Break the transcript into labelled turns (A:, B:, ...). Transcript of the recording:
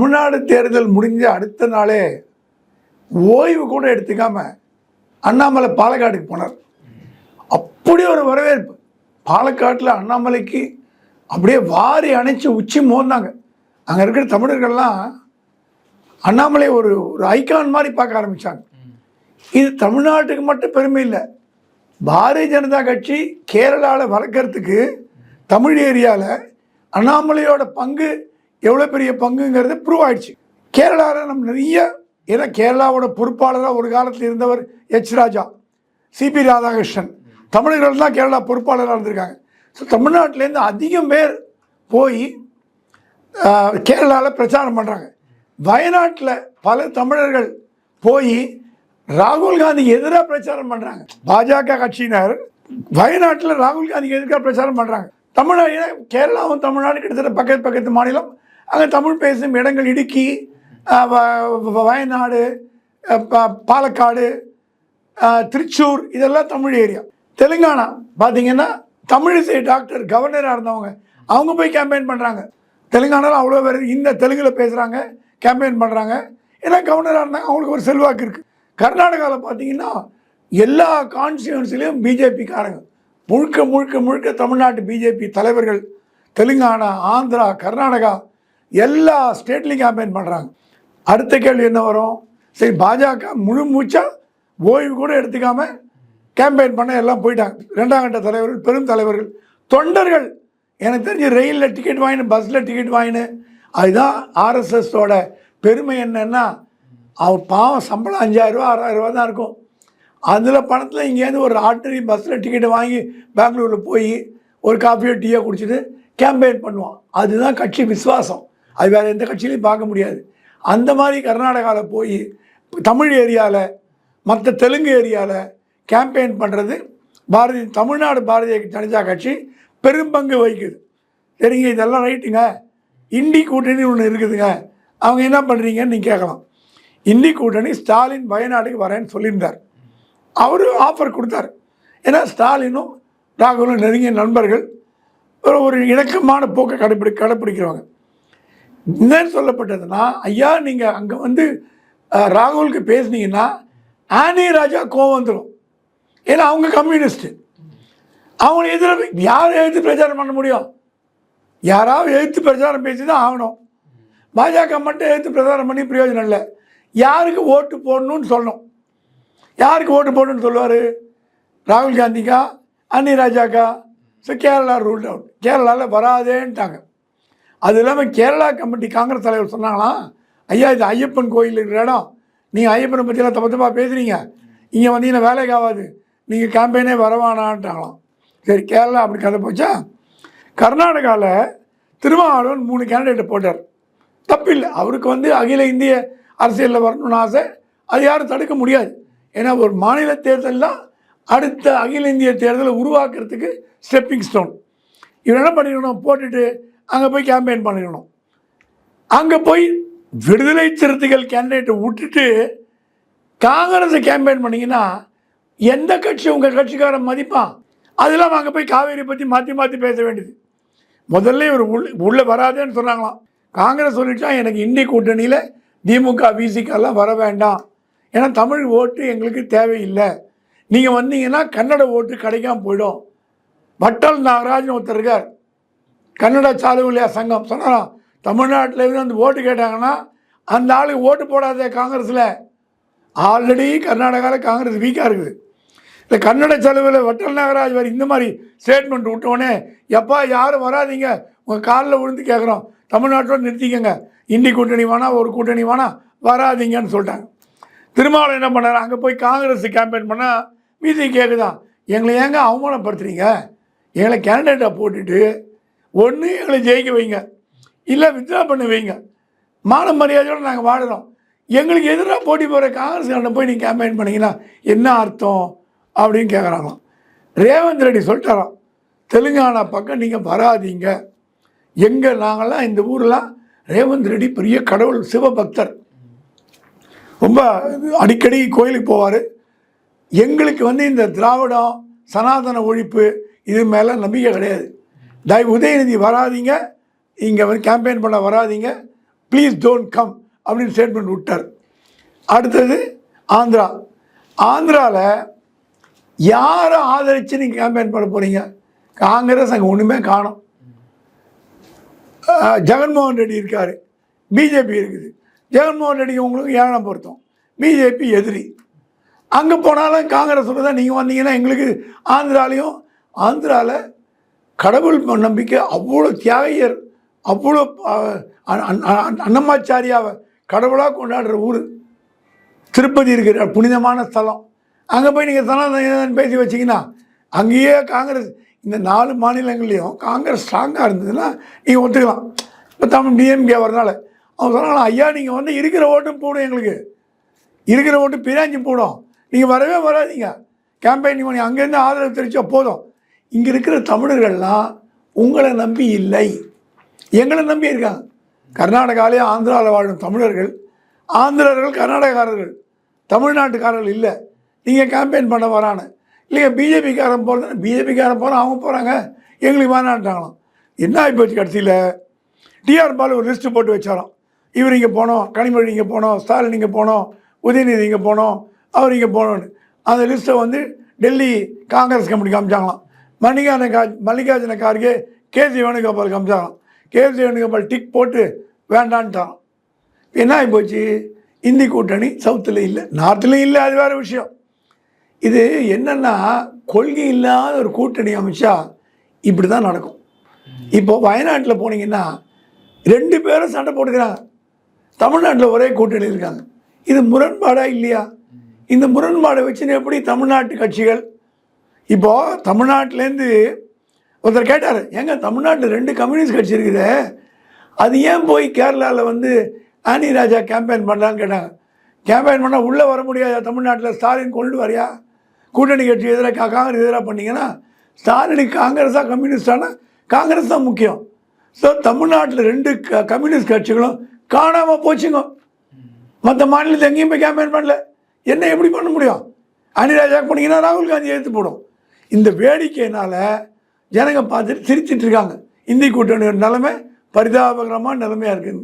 A: தமிழ்நாடு தேர்தல் முடிஞ்ச அடுத்த நாளே ஓய்வு கூட எடுத்துக்காம அண்ணாமலை பாலக்காடுக்கு போனார். அப்படி ஒரு வரவேற்பு. பாலக்காட்டில் அண்ணாமலைக்கு அப்படியே வாரி அணைச்சி உச்சி மோந்தாங்க. அங்கே இருக்கிற தமிழர்கள்லாம் அண்ணாமலை ஒரு ஒரு ஐகான் மாதிரி பார்க்க ஆரம்பித்தாங்க இது தமிழ்நாட்டுக்கு மட்டும் பெருமை இல்லை. பாரதிய ஜனதா கட்சி கேரளாவில் வளர்க்குறதுக்கு தமிழ் ஏரியாவில் அண்ணாமலையோட பங்கு எவ்வளோ பெரிய பங்குங்கிறது ப்ரூவ் ஆயிடுச்சு. கேரளாவில் நம்ம நிறைய ஏன்னா கேரளாவோட பொறுப்பாளராக ஒரு காலத்தில் இருந்தவர் எச் ராஜா சிபி ராதாகிருஷ்ணன். தமிழர்கள் தான் கேரளா பொறுப்பாளராக இருந்திருக்காங்க. ஸோ தமிழ்நாட்டிலேருந்து அதிகம் பேர் போய் கேரளாவில் பிரச்சாரம் பண்ணுறாங்க வயநாட்டில் பல தமிழர்கள் போய் ராகுல் காந்திக்கு எதிராக பிரச்சாரம் பண்ணுறாங்க பாஜக கட்சியினர் வயநாட்டில் ராகுல் காந்திக்கு எதிராக பிரச்சாரம் பண்ணுறாங்க தமிழ்நாடு கேரளாவும் தமிழ்நாடு கிட்டத்தட்ட பக்கத்து பக்கத்து மாநிலம். அங்கே தமிழ் பேசும் இடங்கள் இடுக்கி வ- வ- வயநாடு பாலக்காடு திருச்சூர் இதெல்லாம் தமிழ் ஏரியா. தெலுங்கானா பார்த்தீங்கன்னா தமிழிசை டாக்டர் கவர்னராக இருந்தவங்க அவங்க போய் கேம்பெயின் பண்ணுறாங்க தெலுங்கானாவில் அவ்வளோ பேர் இந்த தெலுங்கில் பேசுகிறாங்க கேம்பெயின் பண்ணுறாங்க ஏன்னா கவர்னராக இருந்தாங்க அவங்களுக்கு ஒரு செல்வாக்கு இருக்குது கர்நாடகாவில் பார்த்தீங்கன்னா எல்லா கான்ஸ்டியூன்சிலையும் பிஜேபிக்காரங்க முழுக்க முழுக்க முழுக்க தமிழ்நாட்டு பிஜேபி தலைவர்கள். தெலுங்கானா ஆந்திரா கர்நாடகா எல்லா ஸ்டேட்லேயும் கேம்பெயின் பண்ணுறாங்க அடுத்த கேள்வி என்ன வரும்? சரி பாஜக முழு மூச்சாக ஓய்வு கூட எடுத்துக்காம கேம்பெயின் பண்ண எல்லாம் போயிட்டாங்க. ரெண்டாம் கட்ட தலைவர்கள் பெரும் தலைவர்கள் தொண்டர்கள். எனக்கு தெரிஞ்சு ரயிலில் டிக்கெட் வாங்கினு பஸ்ஸில் டிக்கெட் வாங்கினு. அதுதான் ஆர்எஸ்எஸோட பெருமை என்னென்னா அவர் பாவம் சம்பளம் அஞ்சாயிரரூவா ஆறாயிரரூவா தான் இருக்கும். அதில் பணத்தில் இங்கேருந்து ஒரு ஆர்டினரி பஸ்ஸில் டிக்கெட்டை வாங்கி பெங்களூரில் போய் ஒரு காஃபியோ டீயோ குடிச்சிட்டு கேம்பெயின் பண்ணுவான். அதுதான் கட்சி விசுவாசம். அது வேறு எந்த கட்சியிலையும் பார்க்க முடியாது. அந்த மாதிரி கர்நாடகாவில் போய் தமிழ் ஏரியாவில் மற்ற தெலுங்கு ஏரியாவில் கேம்பெயின் பண்ணுறது பாரதி தமிழ்நாடு பாரதிய ஜனதா கட்சி பெரும்பங்கு வகிக்குது. சரிங்க இதெல்லாம் ரைட்டுங்க. இண்டி கூட்டணி ஒன்று இருக்குதுங்க. அவங்க என்ன பண்ணுறீங்கன்னு நீங்கள் கேட்கலாம். இந்தி கூட்டணி ஸ்டாலின் வயநாடுக்கு வரேன்னு சொல்லியிருந்தார். அவர் ஆஃபர் கொடுத்தார். ஏன்னா ஸ்டாலினும் ராகுலும் நெருங்கிய நண்பர்கள். ஒரு ஒரு இணக்கமான போக்கை கடைப்பிடி கடைப்பிடிக்கிறவங்க என்னன்னு சொல்லப்பட்டதுன்னா ஐயா நீங்கள் அங்கே வந்து ராகுலுக்கு பேசுனீங்கன்னா ஆனி ராஜா கோவம் வந்துடும் ஏன்னா அவங்க கம்யூனிஸ்ட்டு. அவங்களை எதிர யார் எழுத்து பிரச்சாரம் பண்ண முடியும்? யாராவது எழுத்து பிரச்சாரம் பேசி தான் ஆகணும். பாஜக மட்டும் எழுத்து பிரச்சாரம் பண்ணி பிரயோஜனம் இல்லை. யாருக்கு ஓட்டு போடணும்னு சொல்லணும். யாருக்கு ஓட்டு போடணும்னு சொல்லுவார்? ராகுல் காந்திக்கா அன்னி ராஜாக்கா? ஸோ கேரளா ரூல்ட் அவுட் கேரளாவில் வராதேன்ட்டாங்க. அது இல்லாமல் கேரளா கமிட்டி காங்கிரஸ் தலைவர் சொன்னாங்களாம் ஐயா இது ஐயப்பன் கோயில் இருக்கிற இடம். நீங்கள் ஐயப்பனை பற்றிலாம் தப்பு தப்பாக பேசுகிறீங்க இங்கே வந்தீங்கன்னா வேலைக்கு ஆகாது. நீங்கள் கேம்பெயினே வரவானான்ட்டாங்களாம். சரி கேரளா அப்படி கதை போச்சா? கர்நாடகாவில் திருமாவளவன் மூணு கேண்டிடேட்டை போட்டார். தப்பில்லை. அவருக்கு வந்து அகில இந்திய அரசியலில் வரணும்னு ஆசை. அது யாரும் தடுக்க முடியாது. ஏன்னா ஒரு மாநில தேர்தல் தான் அடுத்த அகில இந்திய தேர்தலை உருவாக்குறதுக்கு ஸ்டெப்பிங் ஸ்டோன் இவர் என்ன பண்ணிக்கணும் போட்டுட்டு அங்கே போய் கேம்பெயின் பண்ணிக்கணும். அங்கே போய் விடுதலை சிறுத்தைகள் கேண்டிடேட்டை விட்டுட்டு காங்கிரஸை கேம்பெயின் பண்ணீங்கன்னா எந்த கட்சி உங்கள் கட்சிக்காரன் மதிப்பான்? அது இல்லாமல் அங்கே போய் காவேரி பற்றி மாற்றி மாற்றி பேச வேண்டியது. முதல்ல இவர் உள்ள உள்ளே வராதேன்னு சொன்னாங்களாம். காங்கிரஸ் சொல்லிட்டா எனக்கு இந்தி கூட்டணியில் திமுக விசிகெல்லாம் வர வேண்டாம். ஏன்னா தமிழ் ஓட்டு எங்களுக்கு தேவையில்லை. நீங்கள் வந்தீங்கன்னா கன்னட ஓட்டு கிடைக்காம போயிடும். வட்டல் நாகராஜன் ஒருத்தர் இருக்கார். கன்னட சாலுவலியா சங்கம் சொன்னாலும் தமிழ்நாட்டில் இருந்து வந்து ஓட்டு கேட்டாங்கன்னா அந்த ஆளுக்கு ஓட்டு போடாத காங்கிரஸில். ஆல்ரெடி கர்நாடகாவில் காங்கிரஸ் வீக்காக இருக்குது. இந்த கன்னட செலவில் வட்டல் நாகராஜ் வேறு இந்த மாதிரி ஸ்டேட்மெண்ட் விட்டோடனே எப்பா யாரும் வராதீங்க? உங்கள் காலில் விழுந்து கேட்குறோம் தமிழ்நாட்டோட நிறுத்திக்கங்க. இந்தி கூட்டணி வேணால் ஒரு கூட்டணி வேணால் வராதீங்கன்னு சொல்லிட்டாங்க. திருமாவளவன் என்ன பண்ணார்? அங்கே போய் காங்கிரஸ் கேம்பெயின் பண்ணால் மீதி கேட்குதான் எங்களை ஏங்க அவமானப்படுத்துறீங்க? எங்களை கேண்டிடேட்டாக போட்டுட்டு ஒன்று எங்களை ஜெயிக்க வைங்க. இல்லை வித்ரா பண்ண வைங்க. மான மரியாதையோடு நாங்கள் வாழறோம். எங்களுக்கு எதிராக போட்டி போகிற காங்கிரஸ் போய் நீங்கள் கேம்பெயின் பண்ணீங்கன்னா என்ன அர்த்தம் அப்படின்னு கேட்குறாங்களாம் ரேவந்த் ரெட்டி சொல்லிட்டாராம். தெலுங்கானா பக்கம் நீங்கள் வராதீங்க. எங்கே நாங்கள்லாம் இந்த ஊரெலாம் ரேவந்த் ரெட்டி பெரிய கடவுள் சிவபக்தர். ரொம்ப அடிக்கடி கோயிலுக்கு போவார். எங்களுக்கு வந்து இந்த திராவிடம் சனாதன ஒழிப்பு இது மேலே நம்பிக்கை கிடையாது. தயவு உதயநிதி வராதீங்க. இங்கே வந்து கேம்பெயின் பண்ண வராதீங்க. ப்ளீஸ் டோன்ட் கம் அப்படின்னு ஸ்டேட்மெண்ட் விட்டார். அடுத்தது ஆந்திரா. ஆந்திராவில் யாரை ஆதரித்து நீங்கள் கேம்பெயின் பண்ண போகிறீங்க காங்கிரஸ் அங்கே ஒன்றுமே காணும். ஜெகன்மோகன் ரெட்டி இருக்கார். பிஜேபி இருக்குது. ஜெகன்மோகன் ரெட்டிக்கு உங்களுக்கு ஏழாம் பொருத்தம்? பிஜேபி எதிரி. அங்கே போனாலும் காங்கிரஸ் தான் நீங்கள் வந்தீங்கன்னா எங்களுக்கு ஆந்திராலையும் ஆந்திராவில் கடவுள் நம்பிக்கை அவ்வளோ தியாகியர் அவ்வளோ அன்னம்மாச்சாரியாவை அ- கடவுளாக கொண்டாடுற ஊர். திருப்பதி இருக்கிற புனிதமான ஸ்தலம். அங்கே போய் நீங்கள் சனாதனம் பேசி வச்சிங்கன்னா அங்கேயே காங்கிரஸ் இந்த நாலு மாநிலங்கள்லேயும் காங்கிரஸ் ஸ்ட்ராங்காக இருந்ததுன்னா நீங்கள் ஒத்துக்கலாம். இப்போ தமிழ் டிஎம்கே வரனால அவங்க சொன்னாங்களா ஐயா நீங்கள் வந்து இருக்கிற ஓட்டும் போடும் எங்களுக்கு. இருக்கிற ஓட்டு பிராஞ்சி போடும். நீங்கள் வரவே வராதீங்க. கேம்பெயின் பண்ணி அங்கேருந்து ஆதரவு தெரிவிச்சா போதும். இங்கே இருக்கிற தமிழர்கள்லாம் உங்களை நம்பி இல்லை. எங்களை நம்பி இருக்காங்க கர்நாடகாவிலே ஆந்திராவில் வாழும் தமிழர்கள். ஆந்திரர்கள் கர்நாடகாரர்கள் தமிழ்நாட்டுக்காரர்கள் இல்லை. நீங்கள் கேம்பெயின் பண்ண வரான்னு இல்லைங்க பிஜேபிக்காரன் போகிறது பிஜேபிக்காரன் போகிறான் அவங்க போகிறாங்க எங்களுக்கு வேணான்ட்டாங்களாம் என்ன ஆகிப்போச்சு கடைசியில்? டிஆர் பால் ஒரு லிஸ்ட்டு போட்டு வச்சாராம். இவர் இங்கே போனோம் கனிமொழி இங்கே போனோம் ஸ்டாலின் இங்கே போனோம் உதயநிதி இங்கே போனோம் அவர் இங்கே போனோன்னு அந்த லிஸ்ட்டை வந்து டெல்லி காங்கிரஸ் கமிட்டி காமிச்சாங்களாம் மல்லிகார்ஜுன கா மல்லிகார்ஜுன கார்கே கேசி வேணுகோபால் காமிச்சாங்களாம் கேசி வேணுகோபால் டிக் போட்டு வேண்டான்ட்டான். என்ன போச்சு இந்தி கூட்டணி சவுத்தில் இல்லை நார்த்துலேயும் இல்லை அது வேறு விஷயம். இது என்னென்னா கொள்கை இல்லாத ஒரு கூட்டணி அமைச்சா இப்படி தான் நடக்கும். இப்போ வயநாட்டில் போனீங்கன்னா ரெண்டு பேரும் சண்டை போட்டுக்கிறாங்க. தமிழ்நாட்டில் ஒரே கூட்டணி இருக்காங்க. இது முரண்பாடாக இல்லையா? இந்த முரண்பாடை வச்சுன்னு எப்படி தமிழ்நாட்டு கட்சிகள் இப்போது தமிழ்நாட்டிலேருந்து ஒருத்தர் கேட்டார் ஏங்க தமிழ்நாட்டில் ரெண்டு கம்யூனிஸ்ட் கட்சி இருக்குது. அது ஏன் போய் கேரளாவில் வந்து ஆனி ராஜா கேம்பெயின் பண்ணலான்னு கேட்டாங்க. கேம்பெயின் பண்ணால் உள்ளே வர முடியாது. தமிழ்நாட்டில் ஸ்டாலின் கொண்டு வரியா? கூட்டணி கட்சி எதிராக காங்கிரஸ் எதிராக பண்ணிங்கன்னா ஸ்டாலினுக்கு காங்கிரஸாக கம்யூனிஸ்டானா காங்கிரஸ் தான் முக்கியம். ஸோ தமிழ்நாட்டில் ரெண்டு க கம்யூனிஸ்ட் கட்சிகளும் காணாமல் போச்சுங்க. மற்ற மாநிலத்தில் எங்கேயும் போய் கேம்பெயின் பண்ணல. என்ன எப்படி பண்ண முடியும்? அனிராஜா போனீங்கன்னா ராகுல் காந்தி எடுத்து போடும். இந்த வேடிக்கையினால் ஜனங்க பார்த்துட்டு சிரிச்சிட்ருக்காங்க இந்தி கூட்டணியோட நிலைமை பரிதாபகரமான நிலைமையாக இருக்குது